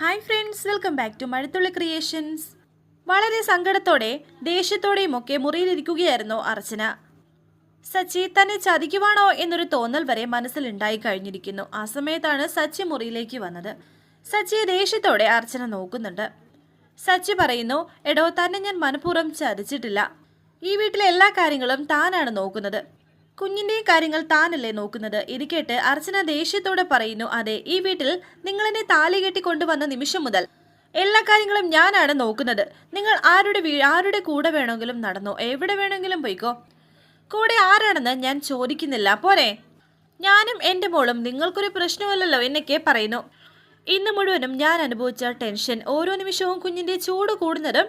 Hi friends welcome back to Mazhathulli creations വളരെ സങ്കടത്തോടെ ദേഷ്യത്തോടെയും ഒക്കെ മുറിയിലിരിക്കുകയായിരുന്നു അർച്ചന. സച്ചി തന്നെ ചതിക്കുവാണോ എന്നൊരു തോന്നൽ വരെ മനസ്സിലുണ്ടായി കഴിഞ്ഞിരിക്കുന്നു. ആ സമയത്താണ് സച്ചി മുറിയിലേക്ക് വന്നത്. സച്ചിയെ ദേഷ്യത്തോടെ അർച്ചന നോക്കുന്നുണ്ട്. സച്ചി പറയുന്നു എടോ തന്നെ ഞാൻ മനഃപൂർവം ചതിച്ചിട്ടില്ല. ഈ വീട്ടിലെ എല്ലാ കാര്യങ്ങളും താനാണ് നോക്കുന്നത്. കുഞ്ഞിന്റെയും കാര്യങ്ങൾ താനല്ലേ നോക്കുന്നത്? ഇത് കേട്ട് അർച്ചന ദേഷ്യത്തോടെ പറയുന്നു അതെ ഈ വീട്ടിൽ നിങ്ങളെന്നെ താലി കെട്ടി കൊണ്ടുവന്ന നിമിഷം മുതൽ എല്ലാ കാര്യങ്ങളും ഞാനാണ് നോക്കുന്നത്. നിങ്ങൾ ആരുടെ ആരുടെ കൂടെ വേണമെങ്കിലും നടന്നോ? എവിടെ വേണമെങ്കിലും പോയിക്കോ? കൂടെ ആരാണെന്ന് ഞാൻ ചോദിക്കുന്നില്ല. പോരെ. ഞാനും എന്റെ മോളും നിങ്ങൾക്കൊരു പ്രശ്നമല്ലല്ലോ എന്നൊക്കെ പറയുന്നു. ഇന്ന് മുഴുവനും ഞാൻ അനുഭവിച്ച ടെൻഷൻ. ഓരോ നിമിഷവും കുഞ്ഞിന്റെ ചൂട് കൂടുന്നതും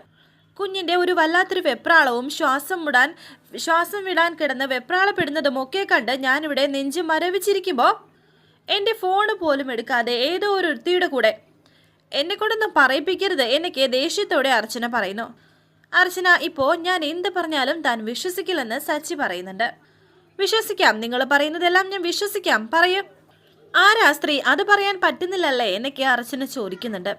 കുഞ്ഞിന്റെ ഒരു വല്ലാത്തൊരു വെപ്രാളവും ശ്വാസം വിടാൻ ശ്വാസം വിടാൻ കിടന്ന് വെപ്രാളപ്പെടുന്നതും ഒക്കെ കണ്ട് ഞാനിവിടെ നെഞ്ച് മരവിച്ചിരിക്കുമ്പോൾ എന്റെ ഫോണ് പോലും എടുക്കാതെ ഏതോ ഒരു ഒരുത്തിയുടെ കൂടെ എന്നെ കൊണ്ടൊന്നും പറയിപ്പിക്കരുത് എന്നൊക്കെ ദേഷ്യത്തോടെ അർച്ചന പറയുന്നു. അർച്ചന ഇപ്പോൾ ഞാൻ എന്ത് പറഞ്ഞാലും താൻ വിശ്വസിക്കില്ലെന്ന് സച്ചി പറയുന്നുണ്ട്. വിശ്വസിക്കാം നിങ്ങൾ പറയുന്നതെല്ലാം ഞാൻ വിശ്വസിക്കാം. പറയും. ആരാ സ്ത്രീ? അത് പറയാൻ പറ്റുന്നില്ലല്ലേ എന്നൊക്കെ അർച്ചന ചോദിക്കുന്നുണ്ട്.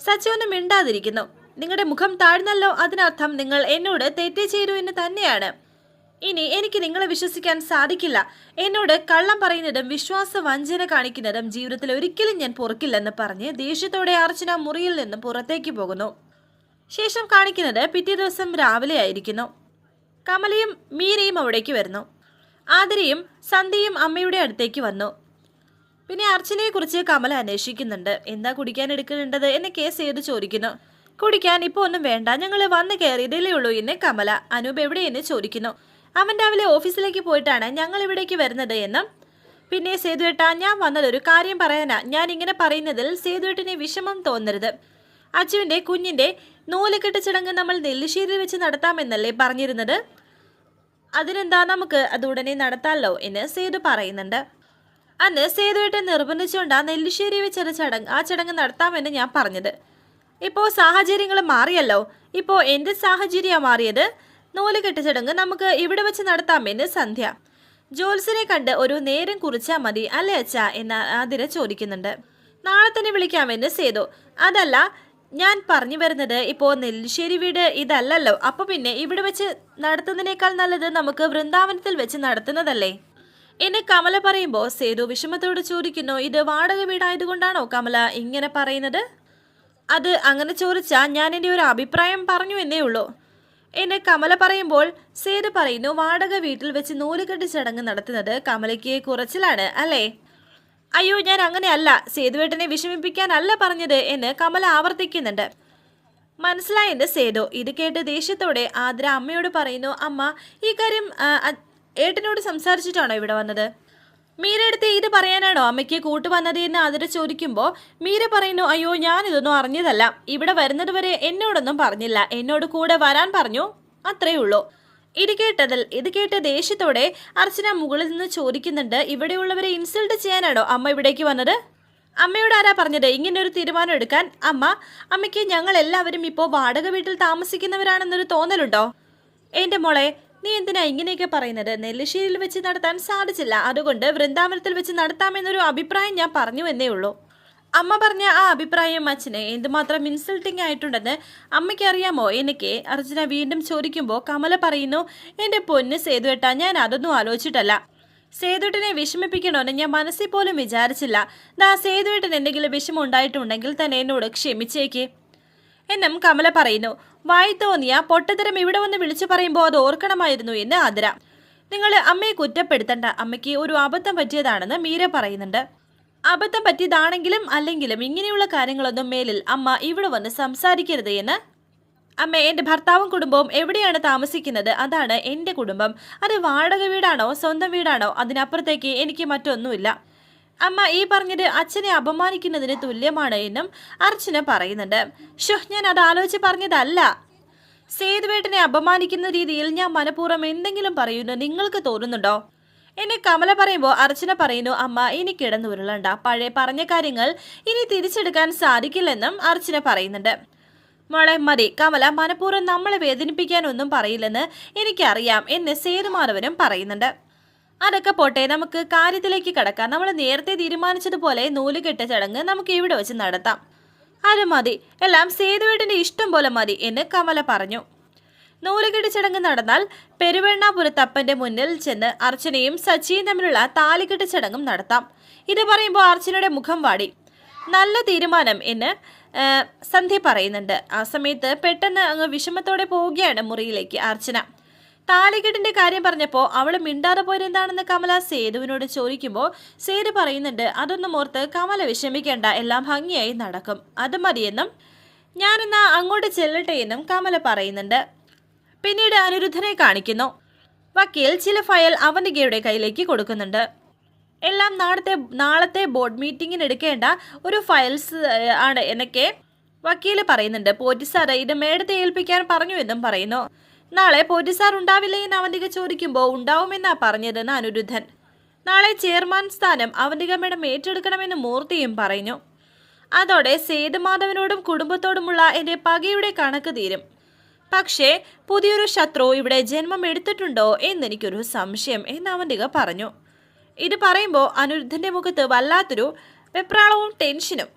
സച്ചി ഒന്നും മിണ്ടാതിരിക്കുന്നു. നിങ്ങളുടെ മുഖം താഴ്ന്നല്ലോ അതിനർത്ഥം നിങ്ങൾ എന്നോട് തെറ്റേ ചെയ്തു എന്ന് തന്നെയാണ്. ഇനി എനിക്ക് നിങ്ങളെ വിശ്വസിക്കാൻ സാധിക്കില്ല. എന്നോട് കള്ളം പറയുന്നതും വിശ്വാസ വഞ്ചന കാണിക്കുന്നതും ജീവിതത്തിൽ ഒരിക്കലും ഞാൻ പൊറുക്കില്ലെന്ന് പറഞ്ഞ് ദേഷ്യത്തോടെ അർച്ചന മുറിയിൽ നിന്ന് പുറത്തേക്ക് പോകുന്നു. ശേഷം കാണിക്കുന്നത് പിറ്റേ ദിവസം രാവിലെ ആയിരിക്കുന്നു. കമലയും മീരയും അവിടേക്ക് വരുന്നു. ആതിരയും സന്ധ്യയും അമ്മയുടെ അടുത്തേക്ക് വന്നു. പിന്നെ അർച്ചനയെക്കുറിച്ച് കമല അന്വേഷിക്കുന്നുണ്ട്. എന്താ കുടിക്കാൻ എടുക്കുന്നുണ്ടത് എന്നെ കേസ് ചെയ്ത് ചോദിക്കുന്നു. കുടിക്കാൻ ഇപ്പോൾ ഒന്നും വേണ്ട. ഞങ്ങൾ വന്ന് കയറിയതല്ലേ ഉള്ളൂ. എന്ന് കമല അനൂപ് എവിടെയെന്ന് ചോദിക്കുന്നു. അവൻ രാവിലെ ഓഫീസിലേക്ക് പോയിട്ടാണ് ഞങ്ങൾ ഇവിടേക്ക് വരുന്നത് എന്നും. പിന്നെ സേതുവേട്ട ഞാൻ വന്നത് ഒരു കാര്യം പറയാനാ. ഞാൻ ഇങ്ങനെ പറയുന്നതിൽ സേതുവേട്ടനെ വിഷമം തോന്നരുത്. അച്ചുവിന്റെ കുഞ്ഞിന്റെ നൂലുകെട്ട് ചടങ്ങ് നമ്മൾ നെല്ലിശ്ശേരിയിൽ വെച്ച് നടത്താമെന്നല്ലേ പറഞ്ഞിരുന്നത്? അതിനെന്താ നമുക്ക് അത് ഉടനെ നടത്താമല്ലോ എന്ന് സേതു പറയുന്നുണ്ട്. അന്ന് സേതുവേട്ടൻ നിർബന്ധിച്ചുകൊണ്ടാ നെല്ലിശ്ശേരി വെച്ചൊരു ചടങ്ങ് ആ ചടങ്ങ് നടത്താമെന്ന് ഞാൻ പറഞ്ഞത്. ഇപ്പോൾ സാഹചര്യങ്ങൾ മാറിയല്ലോ. ഇപ്പോൾ എന്റെ സാഹചര്യമാണ് മാറിയത്. നൂലുകെട്ട് ചടങ്ങ് നമുക്ക് ഇവിടെ വെച്ച് നടത്താമെന്ന് സന്ധ്യ. ജോൽസിനെ കണ്ട് ഒരു നേരം കുറിച്ചാൽ മതി അല്ലേ അച്ഛ എന്ന് ആതിര ചോദിക്കുന്നുണ്ട്. നാളെ തന്നെ വിളിക്കാമെന്ന് സേതു. അതല്ല ഞാൻ പറഞ്ഞു വരുന്നത് ഇപ്പോൾ നെല്ലിശ്ശേരി വീട് ഇതല്ലല്ലോ. അപ്പോൾ പിന്നെ ഇവിടെ വെച്ച് നടത്തുന്നതിനേക്കാൾ നല്ലത് നമുക്ക് വൃന്ദാവനത്തിൽ വെച്ച് നടത്തുന്നതല്ലേ? എന്നെ കമല പറയുമ്പോൾ സേതു വിഷമത്തോട് ചോദിക്കുന്നു ഇത് വാടക വീടായതുകൊണ്ടാണോ കമല ഇങ്ങനെ പറയുന്നത്? അത് അങ്ങനെ ചോദിച്ചാൽ ഞാൻ എന്റെ ഒരു അഭിപ്രായം പറഞ്ഞു എന്നേ ഉള്ളൂ. എന്നെ കമല പറയുമ്പോൾ സേതു പറയുന്നു വാടക വീട്ടിൽ വെച്ച് നൂലുകെട്ട് ചടങ്ങ് നടത്തുന്നത് കമലയ്ക്ക് കുറച്ചിലാണ് അല്ലേ? അയ്യോ ഞാൻ അങ്ങനെയല്ല. സേതുവേട്ടനെ വിഷമിപ്പിക്കാനല്ല പറഞ്ഞത് എന്ന് കമല ആവർത്തിക്കുന്നുണ്ട്. മനസ്സിലായെന്ന് സേതു. ഇത് കേട്ട് ദേഷ്യത്തോടെ ആദ്ര അമ്മയോട് പറയുന്നു അമ്മ ഈ കാര്യം ഏട്ടനോട് സംസാരിച്ചിട്ടാണോ ഇവിടെ വന്നത്? മീരടുത്ത് ഇത് പറയാനാണോ? അമ്മയ്ക്ക് കൂട്ടുവന്നത് എന്ന് അതിരെ ചോദിക്കുമ്പോൾ മീര പറയുന്നു അയ്യോ ഞാനിതൊന്നും അറിഞ്ഞതല്ല. ഇവിടെ വരുന്നത് വരെ എന്നോടൊന്നും പറഞ്ഞില്ല. എന്നോട് കൂടെ വരാൻ പറഞ്ഞു. അത്രേ ഉള്ളൂ. ഇത് കേട്ടതിൽ ഇത് കേട്ട ദേഷ്യത്തോടെ അർച്ചന മുകളിൽ നിന്ന് ചോദിക്കുന്നുണ്ട് ഇവിടെയുള്ളവരെ ഇൻസൾട്ട് ചെയ്യാനാണോ അമ്മ ഇവിടേക്ക് വന്നത്? അമ്മയോട് ആരാ പറഞ്ഞത്? ഇങ്ങനെ ഒരു തീരുമാനം എടുക്കാൻ? അമ്മ അമ്മയ്ക്ക് ഞങ്ങൾ എല്ലാവരും ഇപ്പോൾ വാടക വീട്ടിൽ താമസിക്കുന്നവരാണെന്നൊരു തോന്നലുണ്ടോ? എന്റെ മോളെ നീ എന്തിനാ ഇങ്ങനെയൊക്കെ പറയുന്നത്? നെല്ലിശ്ശേരിയിൽ വെച്ച് നടത്താൻ സാധിച്ചില്ല. അതുകൊണ്ട് വൃന്ദാവനത്തിൽ വെച്ച് നടത്താമെന്നൊരു അഭിപ്രായം ഞാൻ പറഞ്ഞു എന്നേ ഉള്ളൂ. അമ്മ പറഞ്ഞ ആ അഭിപ്രായം അച്ഛന് എന്തുമാത്രം ഇൻസൾട്ടിങ് ആയിട്ടുണ്ടെന്ന് അമ്മയ്ക്ക് അറിയാമോ എനിക്ക് അർജുന വീണ്ടും ചോദിക്കുമ്പോൾ കമല പറയുന്നു എന്റെ പൊന്ന് സേതുവേട്ട ഞാൻ അതൊന്നും ആലോചിച്ചിട്ടല്ല. സേതുവേട്ടനെ വിഷമിപ്പിക്കണമെന്ന് ഞാൻ മനസ്സിൽ പോലും വിചാരിച്ചില്ല. ദാ സേതുവേട്ടൻ എന്തെങ്കിലും വിഷമം ഉണ്ടായിട്ടുണ്ടെങ്കിൽ തന്നെ എന്നോട് ക്ഷമിച്ചേക്ക്. എന്നും കമല പറയുന്നു. വായി തോന്നിയ പൊട്ടത്തരം ഇവിടെ വന്ന് വിളിച്ചു പറയുമ്പോൾ അത് ഓർക്കണമായിരുന്നു എന്ന് ആതിര. നിങ്ങൾ അമ്മയെ കുറ്റപ്പെടുത്തണ്ട. അമ്മയ്ക്ക് ഒരു അബദ്ധം പറ്റിയതാണെന്ന് മീര പറയുന്നുണ്ട്. അബദ്ധം പറ്റിയതാണെങ്കിലും അല്ലെങ്കിലും ഇങ്ങനെയുള്ള കാര്യങ്ങളൊന്നും മേലിൽ അമ്മ ഇവിടെ വന്ന് സംസാരിക്കരുത് എന്ന്. അമ്മ എന്റെ ഭർത്താവും കുടുംബവും എവിടെയാണ് താമസിക്കുന്നത്? അതാണ് എന്റെ കുടുംബം. അത് വാടക വീടാണോ? സ്വന്തം വീടാണോ? അതിനപ്പുറത്തേക്ക് എനിക്ക് മറ്റൊന്നുമില്ല. അമ്മ ഈ പറഞ്ഞത് അച്ഛനെ അപമാനിക്കുന്നതിന് തുല്യമാണ് എന്നും അർച്ചന പറയുന്നുണ്ട്. ഷോ ഞാൻ അത് ആലോചിച്ച് പറഞ്ഞതല്ല. സേതുവേട്ടനെ അപമാനിക്കുന്ന രീതിയിൽ ഞാൻ മനഃപൂർവം എന്തെങ്കിലും പറയുന്നു നിങ്ങൾക്ക് തോന്നുന്നുണ്ടോ? എന്നെ കമല പറയുമ്പോൾ അർച്ചന പറയുന്നു അമ്മ ഇനി കിടന്നുരുളണ്ട. പഴയ പറഞ്ഞ കാര്യങ്ങൾ ഇനി തിരിച്ചെടുക്കാൻ സാധിക്കില്ലെന്നും അർച്ചന പറയുന്നുണ്ട്. മോളെ മതി. കമല മനഃപൂർവം നമ്മളെ വേദനിപ്പിക്കാനൊന്നും പറയില്ലെന്ന് എനിക്കറിയാം എന്ന് സേതുമാധവനും പറയുന്നുണ്ട്. അതൊക്കെ പോട്ടെ നമുക്ക് കാര്യത്തിലേക്ക് കടക്കാം. നമ്മൾ നേരത്തെ തീരുമാനിച്ചതുപോലെ നൂലുകെട്ട ചടങ്ങ് നമുക്ക് ഇവിടെ വെച്ച് നടത്താം. അത് മതി. എല്ലാം സേതുവേട്ടന്റെ ഇഷ്ടം പോലെ മതി എന്ന് കമല പറഞ്ഞു. നൂലുകെട്ട് ചടങ്ങ് നടന്നാൽ പെരുവെണ്ണാപുരത്തപ്പന്റെ മുന്നിൽ ചെന്ന് അർച്ചനയും സച്ചിയും തമ്മിലുള്ള താലികെട്ട് ചടങ്ങും നടത്താം. ഇത് പറയുമ്പോൾ അർച്ചനയുടെ മുഖം വാടി. നല്ല തീരുമാനം എന്ന് സന്ധ്യ പറയുന്നുണ്ട്. ആ സമയത്ത് പെട്ടെന്ന് അങ്ങ് വിഷമത്തോടെ പോവുകയാണ് മുറിയിലേക്ക് അർച്ചന. താലികെട്ടിന്റെ കാര്യം പറഞ്ഞപ്പോൾ അവൾ മിണ്ടാതെ പോയതെന്താണെന്ന് കമല സേതുവിനോട് ചോദിക്കുമ്പോൾ സേതു പറയുന്നുണ്ട് അതൊന്നും ഓർത്ത് കമല വിഷമിക്കേണ്ട എല്ലാം ഭംഗിയായി നടക്കും. അത് മതിയെന്നും ഞാനെന്നാ അങ്ങോട്ട് ചെല്ലട്ടെ എന്നും കമല പറയുന്നുണ്ട്. പിന്നീട് അനിരുദ്ധനെ കാണിക്കുന്നു. വക്കീൽ ചില ഫയൽ അവന്തികയുടെ കയ്യിലേക്ക് കൊടുക്കുന്നുണ്ട്. എല്ലാം നാളത്തെ നാളത്തെ ബോർഡ് മീറ്റിംഗിന് എടുക്കേണ്ട ഒരു ഫയൽസ് ആണ് എന്നൊക്കെ വക്കീൽ പറയുന്നുണ്ട്. പോറ്റിസാർ ഇത് മേടത്തെ ഏൽപ്പിക്കാൻ പറഞ്ഞു എന്നും പറയുന്നു. നാളെ പോറ്റിസാർ ഉണ്ടാവില്ലേ എന്ന് അവന്തിക ചോദിക്കുമ്പോൾ ഉണ്ടാവുമെന്നാ പറഞ്ഞതെന്ന് അനിരുദ്ധൻ. നാളെ ചെയർമാൻ സ്ഥാനം അവന്തിക മേഡം ഏറ്റെടുക്കണമെന്ന് മൂർത്തിയും പറഞ്ഞു. അതോടെ സേതുമാധവനോടും കുടുംബത്തോടുമുള്ള എന്റെ പകയുടെ കണക്ക് തീരും. പക്ഷേ പുതിയൊരു ശത്രു ഇവിടെ ജന്മം എടുത്തിട്ടുണ്ടോ എന്നെനിക്കൊരു സംശയം എന്ന് അവന്തിക പറഞ്ഞു. ഇത് പറയുമ്പോൾ അനിരുദ്ധന്റെ മുഖത്ത് വല്ലാത്തൊരു വെപ്രാളവും ടെൻഷനും.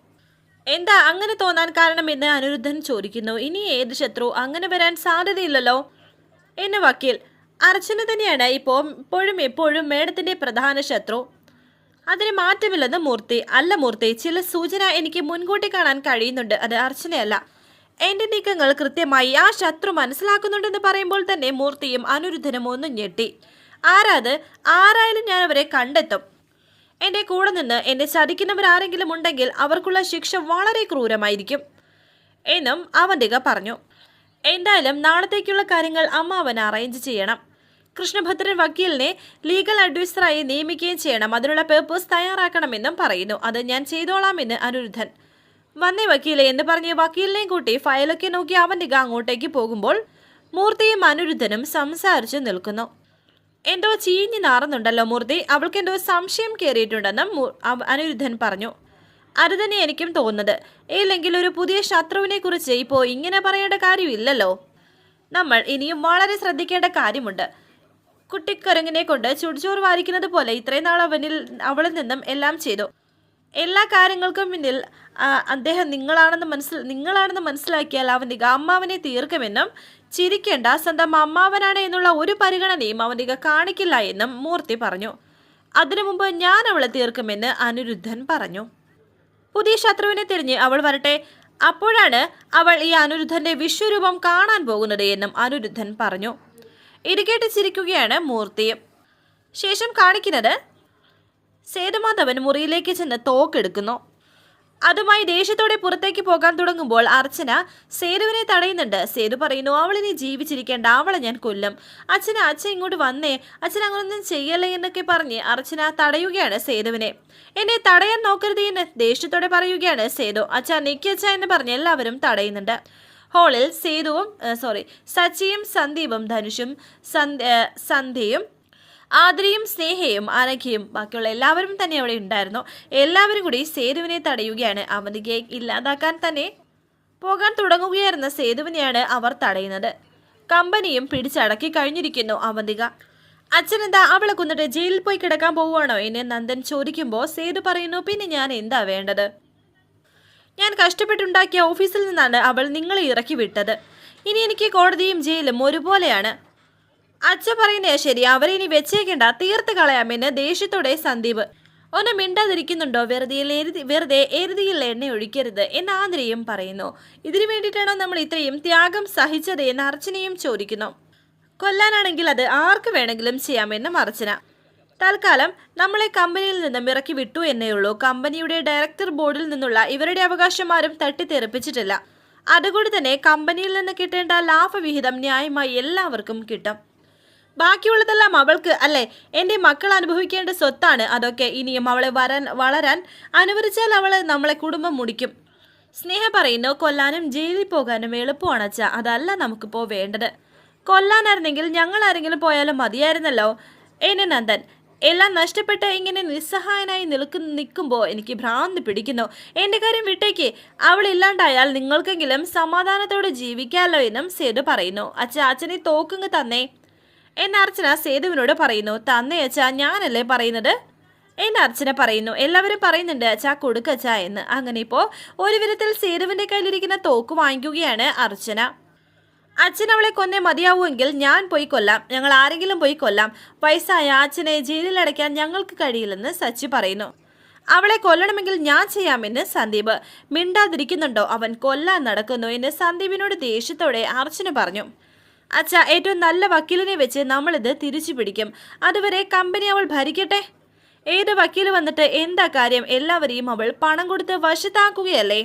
എന്താ അങ്ങനെ തോന്നാൻ കാരണമെന്ന് അനിരുദ്ധൻ ചോദിക്കുന്നു. ഇനി ഏത് ശത്രു അങ്ങനെ വരാൻ സാധ്യതയില്ലല്ലോ? എന്ന് വക്കീൽ അർച്ചന തന്നെയാണ് ഇപ്പോൾ ഇപ്പോഴും എപ്പോഴും മേഡത്തിന്റെ പ്രധാന ശത്രു. അതിന് മാറ്റമില്ലെന്ന് മൂർത്തി അല്ല മൂർത്തി ചില സൂചന എനിക്ക് മുൻകൂട്ടി കാണാൻ കഴിയുന്നുണ്ട് അത് അർച്ചനയല്ല. എന്റെ നീക്കങ്ങൾ കൃത്യമായി ആ ശത്രു മനസ്സിലാക്കുന്നുണ്ടെന്ന് പറയുമ്പോൾ തന്നെ മൂർത്തിയും അനിരുദ്ധനും ഒന്നും ഞെട്ടി. ആരാത്? ആരായാലും ഞാൻ അവരെ കണ്ടെത്തും. എന്റെ കൂടെ നിന്ന് എന്നെ ചതിക്കുന്നവരാരെങ്കിലും ഉണ്ടെങ്കിൽ അവർക്കുള്ള ശിക്ഷ വളരെ ക്രൂരമായിരിക്കും. എന്നും അവന്തിക പറഞ്ഞു. എന്തായാലും നാളത്തേക്കുള്ള കാര്യങ്ങൾ അമ്മാവൻ അറേഞ്ച് ചെയ്യണം. കൃഷ്ണഭദ്രൻ വക്കീലിനെ ലീഗൽ അഡ്വൈസറായി നിയമിക്കുകയും ചെയ്യണം. അതിനുള്ള പേപ്പേഴ്സ് തയ്യാറാക്കണമെന്നും പറയുന്നു. അത് ഞാൻ ചെയ്തോളാമെന്ന് അനിരുദ്ധൻ. വന്നേ വക്കീലെ എന്ന് പറഞ്ഞ് വക്കീലിനെയും കൂട്ടി ഫയലൊക്കെ നോക്കി അവന്റെ അങ്ങോട്ടേക്ക് പോകുമ്പോൾ മൂർത്തിയും അനിരുദ്ധനും സംസാരിച്ചു നിൽക്കുന്നു. എന്തോ ചീഞ്ഞു നാറുന്നുണ്ടല്ലോ മൂർത്തി. അവൾക്ക് എന്തോ സംശയം കയറിയിട്ടുണ്ടെന്നും അനിരുദ്ധൻ പറഞ്ഞു. അത് തന്നെ എനിക്കും തോന്നുന്നത്. ഇല്ലെങ്കിൽ ഒരു പുതിയ ശത്രുവിനെ കുറിച്ച് ഇപ്പോൾ ഇങ്ങനെ പറയേണ്ട കാര്യമില്ലല്ലോ. നമ്മൾ ഇനിയും വളരെ ശ്രദ്ധിക്കേണ്ട കാര്യമുണ്ട്. കുട്ടിക്കരങ്ങിനെ കൊണ്ട് ചുടുചോറ് വാരിക്കുന്നത് പോലെ ഇത്രയും നാൾ അവനിൽ അവളിൽ നിന്നും എല്ലാം ചെയ്തു. എല്ലാ കാര്യങ്ങൾക്കും പിന്നിൽ അദ്ദേഹം നിങ്ങളാണെന്ന് മനസ്സിൽ നിങ്ങളാണെന്ന് മനസ്സിലാക്കിയാൽ അവന്റെ അമ്മാവനെ തീർക്കുമെന്നും ചിരിക്കേണ്ട സ്വന്തം അമ്മാവനാണ് എന്നുള്ള ഒരു പരിഗണനയും അവന്റെ കാണിക്കില്ല എന്നും മൂർത്തി പറഞ്ഞു. അതിനു മുമ്പ് ഞാൻ അവളെ തീർക്കുമെന്ന് അനിരുദ്ധൻ പറഞ്ഞു. പുതിയ ശത്രുവിനെ തിരിഞ്ഞ് അവൾ വരട്ടെ. അപ്പോഴാണ് അവൾ ഈ അനിരുദ്ധന്റെ വിശ്വരൂപം കാണാൻ പോകുന്നത് എന്നും അനിരുദ്ധൻ പറഞ്ഞു. ഇത് ചിരിക്കുകയാണ് മൂർത്തിയും ശേഷം കാണിക്കുന്നത് സേതുമാധവൻ മുറിയിലേക്ക് ചെന്ന് തോക്കെടുക്കുന്നു. അതുമായി ദേഷ്യത്തോടെ പുറത്തേക്ക് പോകാൻ തുടങ്ങുമ്പോൾ അർച്ചന സേതുവിനെ തടയുന്നുണ്ട്. സേതു പറയുന്നു അവളിനി ജീവിച്ചിരിക്കേണ്ട. അവളെ ഞാൻ കൊല്ലും. അച്ഛന അച്ഛൻ ഇങ്ങോട്ട് വന്നേ. അച്ഛൻ അങ്ങനൊന്നും ചെയ്യല്ലേ എന്നൊക്കെ പറഞ്ഞ് അർച്ചന തടയുകയാണ് സേതുവിനെ. എന്നെ തടയാൻ നോക്കരുത് എന്ന് ദേഷ്യത്തോടെ പറയുകയാണ് സേതു. അച്ഛ നിക്കച്ഛ എന്ന് പറഞ്ഞ് എല്ലാവരും തടയുന്നുണ്ട്. ഹോളിൽ സേതുവും സോറി സച്ചിയും സന്ദീപും ധനുഷും സന്ധ്യ സന്ധ്യയും ആദ്രിയും സ്നേഹയും അനഘയും ബാക്കിയുള്ള എല്ലാവരും തന്നെ അവിടെ ഉണ്ടായിരുന്നു. എല്ലാവരും കൂടി സേതുവിനെ തടയുകയാണ്. അവന്തികയെ ഇല്ലാതാക്കാൻ തന്നെ പോകാൻ തുടങ്ങുകയായിരുന്ന സേതുവിനെയാണ് അവർ തടയുന്നത്. കമ്പനിയും പിടിച്ചടക്കി കഴിഞ്ഞിരിക്കുന്നു അവന്തിക. അച്ഛനെന്താ അവളെ കൊന്നിട്ട് ജയിലിൽ പോയി കിടക്കാൻ പോവുകയാണോ? എന്നെ നന്ദൻ ചോദിക്കുമ്പോൾ സേതു പറയുന്നു പിന്നെ ഞാൻ എന്താ വേണ്ടത്? ഞാൻ കഷ്ടപ്പെട്ടുണ്ടാക്കിയ ഓഫീസിൽ നിന്നാണ് അവൾ നിങ്ങളെ ഇറക്കി വിട്ടത്. ഇനി എനിക്ക് കോടതിയും ജയിലും ഒരുപോലെയാണ്. അച്ഛ പറയുന്നേ ശരി അവരെ ഇനി വെച്ചേക്കണ്ട. തീർത്ത് കളയാമെന്ന് ദേഷ്യത്തോടെ സന്ദീപ്. ഒന്ന് മിണ്ടാതിരിക്കുന്നുണ്ടോ? വെറുതെ വെറുതെ എരുതിയിൽ എണ്ണ ഒഴിക്കരുത് എന്ന് ആന്ധ്രയും പറയുന്നു. ഇതിനു വേണ്ടിയിട്ടാണോ നമ്മൾ ഇത്രയും ത്യാഗം സഹിച്ചത്? എന്ന് അർച്ചനയും ചോദിക്കുന്നു. കൊല്ലാനാണെങ്കിൽ അത് ആർക്ക് വേണമെങ്കിലും ചെയ്യാമെന്നും അർച്ചന. തൽക്കാലം നമ്മളെ കമ്പനിയിൽ നിന്നും ഇറക്കി വിട്ടു എന്നേ ഉള്ളൂ. കമ്പനിയുടെ ഡയറക്ടർ ബോർഡിൽ നിന്നുള്ള ഇവരുടെ അവകാശം ആരും തട്ടിത്തെറിപ്പിച്ചിട്ടില്ല. അതുകൊണ്ട് തന്നെ കമ്പനിയിൽ നിന്ന് കിട്ടേണ്ട ലാഭവിഹിതം ന്യായമായി എല്ലാവർക്കും കിട്ടും. ബാക്കിയുള്ളതെല്ലാം അവൾക്ക് അല്ലെ? എന്റെ മക്കൾ അനുഭവിക്കേണ്ട സ്വത്താണ് അതൊക്കെ. ഇനിയും അവളെ വരാൻ വളരാൻ അനുവദിച്ചാൽ അവളെ നമ്മളെ കുടുംബം മുടിക്കും. സ്നേഹ പറയുന്നു കൊല്ലാനും ജയിലിൽ പോകാനും എളുപ്പമാണ് അച്ഛ. അതല്ല നമുക്കിപ്പോൾ വേണ്ടത്. കൊല്ലാനായിരുന്നെങ്കിൽ ഞങ്ങൾ ആരെങ്കിലും പോയാലും മതിയായിരുന്നല്ലോ. എന്നെ നന്ദൻ എല്ലാം നഷ്ടപ്പെട്ട് ഇങ്ങനെ നിസ്സഹായനായി നിൽക്കു നിൽക്കുമ്പോൾ എനിക്ക് ഭ്രാന്ത് പിടിക്കുന്നു. എന്റെ കാര്യം വിട്ടേക്ക്. അവൾ ഇല്ലാണ്ടായാൽ നിങ്ങൾക്കെങ്കിലും സമാധാനത്തോടെ ജീവിക്കാമല്ലോ എന്നും സേതു പറയുന്നു. അച്ഛ അച്ഛനെ തോക്കുങ്ങ് തന്നേ. എന്ന് അർച്ചന സേതുവിനോട് പറയുന്നു തന്നയച്ച ഞാനല്ലേ പറയുന്നത്? എന്ന് അർച്ചന പറയുന്നു എല്ലാവരും പറയുന്നുണ്ട് അച്ഛാ കൊടുക്കച്ച എന്ന്. അങ്ങനെ ഇപ്പോൾ ഒരു വിധത്തിൽ സേതുവിന്റെ കയ്യിലിരിക്കുന്ന തോക്ക് വാങ്ങിക്കുകയാണ് അർച്ചന. അച്ഛൻ അവളെ കൊന്നേ മതിയാവുമെങ്കിൽ ഞാൻ പോയി കൊല്ലാം ഞങ്ങൾ ആരെങ്കിലും പോയി കൊല്ലാം. വയസ്സായ അച്ഛനെ ജയിലിലടയ്ക്കാൻ ഞങ്ങൾക്ക് കഴിയില്ലെന്ന് സച്ചി പറയുന്നു. അവളെ കൊല്ലണമെങ്കിൽ ഞാൻ ചെയ്യാമെന്ന് സന്ദീപ്. മിണ്ടാതിരിക്കുന്നുണ്ടോ? അവൻ കൊല്ലാൻ നടക്കുന്നു എന്ന് സന്ദീപിനോട് ദേഷ്യത്തോടെ അർച്ചന പറഞ്ഞു. അച്ഛ ഏറ്റവും നല്ല വക്കീലിനെ വെച്ച് നമ്മളിത് തിരിച്ചു പിടിക്കും. അതുവരെ കമ്പനി അവൾ ഭരിക്കട്ടെ? ഏത് വക്കീൽ വന്നിട്ട് എന്താ കാര്യം? എല്ലാവരെയും അവൾ പണം കൊടുത്ത് വശത്താക്കുകയല്ലേ?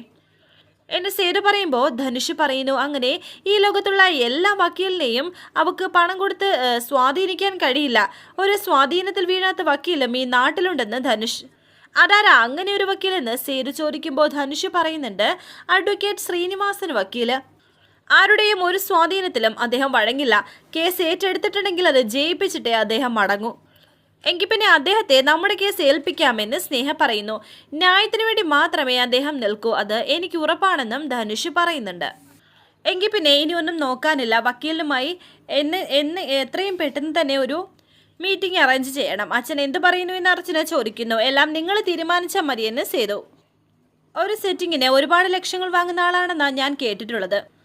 എന്നെ സേതു പറയുമ്പോൾ ധനുഷ് പറയുന്നു അങ്ങനെ ഈ ലോകത്തുള്ള എല്ലാ വക്കീലിനെയും അവക്ക് പണം കൊടുത്ത് സ്വാധീനിക്കാൻ കഴിയില്ല. ഒരു സ്വാധീനത്തിൽ വീഴാത്ത വക്കീലും ഈ നാട്ടിലുണ്ടെന്ന് ധനുഷ്. അതാരാ അങ്ങനെ ഒരു വക്കീലെന്ന് സേതു ചോദിക്കുമ്പോൾ ധനുഷ് പറയുന്നുണ്ട് അഡ്വക്കേറ്റ് ശ്രീനിവാസൻ വക്കീൽ. ആരുടെയും ഒരു സ്വാധീനത്തിലും അദ്ദേഹം വഴങ്ങില്ല. കേസ് ഏറ്റെടുത്തിട്ടുണ്ടെങ്കിൽ അത് ജയിപ്പിച്ചിട്ടേ അദ്ദേഹം മടങ്ങൂ. എങ്കിൽ പിന്നെ അദ്ദേഹത്തെ നമ്മുടെ കേസ് ഏൽപ്പിക്കാമെന്ന് സ്നേഹ പറയുന്നു. ന്യായത്തിനു വേണ്ടി മാത്രമേ അദ്ദേഹം നിൽക്കൂ. അത് എനിക്ക് ഉറപ്പാണെന്നും ധനുഷ് പറയുന്നുണ്ട്. എങ്കിൽ പിന്നെ ഇനി ഒന്നും നോക്കാനില്ല. വക്കീലുമായി എന്ന് എന്ന് എത്രയും പെട്ടെന്ന് തന്നെ ഒരു മീറ്റിംഗ് അറേഞ്ച് ചെയ്യണം. അച്ഛൻ എന്ത് പറയുന്നു എന്ന് അർച്ചന ചോദിക്കുന്നു. എല്ലാം നിങ്ങൾ തീരുമാനിച്ചാൽ മതിയെന്ന് സേതു. ഒരു സെറ്റിങ്ങിന് ഒരുപാട് ലക്ഷങ്ങൾ വാങ്ങുന്ന ആളാണെന്നാണ് ഞാൻ കേട്ടിട്ടുള്ളത്.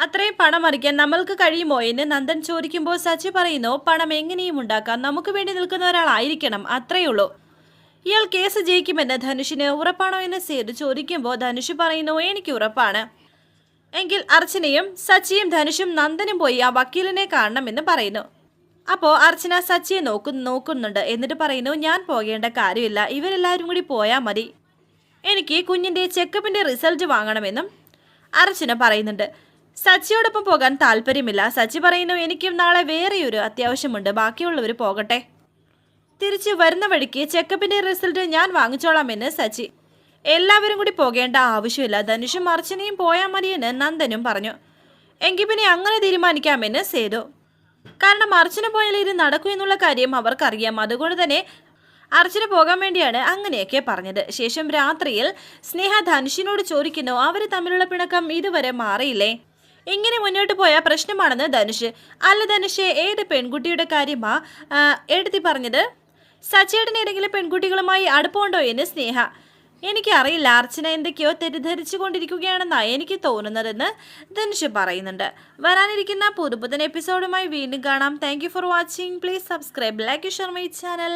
അത്രയും പണം മറിക്കാൻ നമ്മൾക്ക് കഴിയുമോ എന്ന് നന്ദൻ ചോദിക്കുമ്പോൾ സച്ചി പറയുന്നു പണം എങ്ങനെയും ഉണ്ടാക്കാം. നമുക്ക് വേണ്ടി നിൽക്കുന്ന ഒരാളായിരിക്കണം. അത്രയേ ഉള്ളൂ. ഇയാൾ കേസ് ജയിക്കുമെന്ന് ധനുഷിന് ഉറപ്പാണോ എന്ന് സേതു ചോദിക്കുമ്പോൾ ധനുഷ് പറയുന്നു എനിക്ക് ഉറപ്പാണ്. എങ്കിൽ അർച്ചനയും സച്ചിയും ധനുഷും നന്ദനും പോയി ആ വക്കീലിനെ കാണണമെന്ന് പറയുന്നു. അപ്പോൾ അർച്ചന സച്ചിയെ നോക്കു നോക്കുന്നുണ്ട്. എന്നിട്ട് പറയുന്നു ഞാൻ പോകേണ്ട കാര്യമില്ല. ഇവരെല്ലാവരും കൂടി പോയാൽ മതി. എനിക്ക് കുഞ്ഞിന്റെ ചെക്കപ്പിന്റെ റിസൾട്ട് വാങ്ങണമെന്നും അർച്ചന പറയുന്നുണ്ട്. സച്ചിയോടൊപ്പം പോകാൻ താല്പര്യമില്ല. സച്ചി പറയുന്നു എനിക്കും നാളെ വേറെയൊരു അത്യാവശ്യമുണ്ട്. ബാക്കിയുള്ളവർ പോകട്ടെ. തിരിച്ചു വരുന്ന വഴിക്ക് ചെക്കപ്പിന്റെ റിസൾട്ട് ഞാൻ വാങ്ങിച്ചോളാമെന്ന് സച്ചി. എല്ലാവരും കൂടി പോകേണ്ട ആവശ്യമില്ല. ധനുഷും അർച്ചനയും പോയാൽ മതിയെന്ന് നന്ദനും പറഞ്ഞു. എങ്കിൽ പിന്നെ അങ്ങനെ തീരുമാനിക്കാമെന്ന് സേതു. കാരണം അർച്ചന പോയാൽ ഇത് നടക്കൂ എന്നുള്ള കാര്യം അവർക്കറിയാം. അതുകൊണ്ട് തന്നെ അർച്ചന പോകാൻ വേണ്ടിയാണ് അങ്ങനെയൊക്കെ പറഞ്ഞത്. ശേഷം രാത്രിയിൽ സ്നേഹ ധനുഷിനോട് ചോദിക്കുന്നു അവർ തമ്മിലുള്ള പിണക്കം ഇതുവരെ മാറിയില്ലേ? ഇങ്ങനെ മുന്നോട്ട് പോയ പ്രശ്നമാണെന്ന് ധനുഷ്. അല്ല ധനുഷ് ഏത് പെൺകുട്ടിയുടെ കാര്യമാ എഴുതി പറഞ്ഞത്? സച്ചേട്ടൻ ഏതെങ്കിലും പെൺകുട്ടികളുമായി അടുപ്പമുണ്ടോ എന്ന് സ്നേഹ. എനിക്കറിയില്ല അർച്ചന എന്തൊക്കെയോ തെറ്റിദ്ധരിച്ചു കൊണ്ടിരിക്കുകയാണെന്നാണ് എനിക്ക് തോന്നുന്നതെന്ന് ധനുഷ് പറയുന്നുണ്ട്. വരാനിരിക്കുന്ന പുതുപുതൻ എപ്പിസോഡുമായി വീണ്ടും കാണാം. Thank for watching please subscribe like share my channel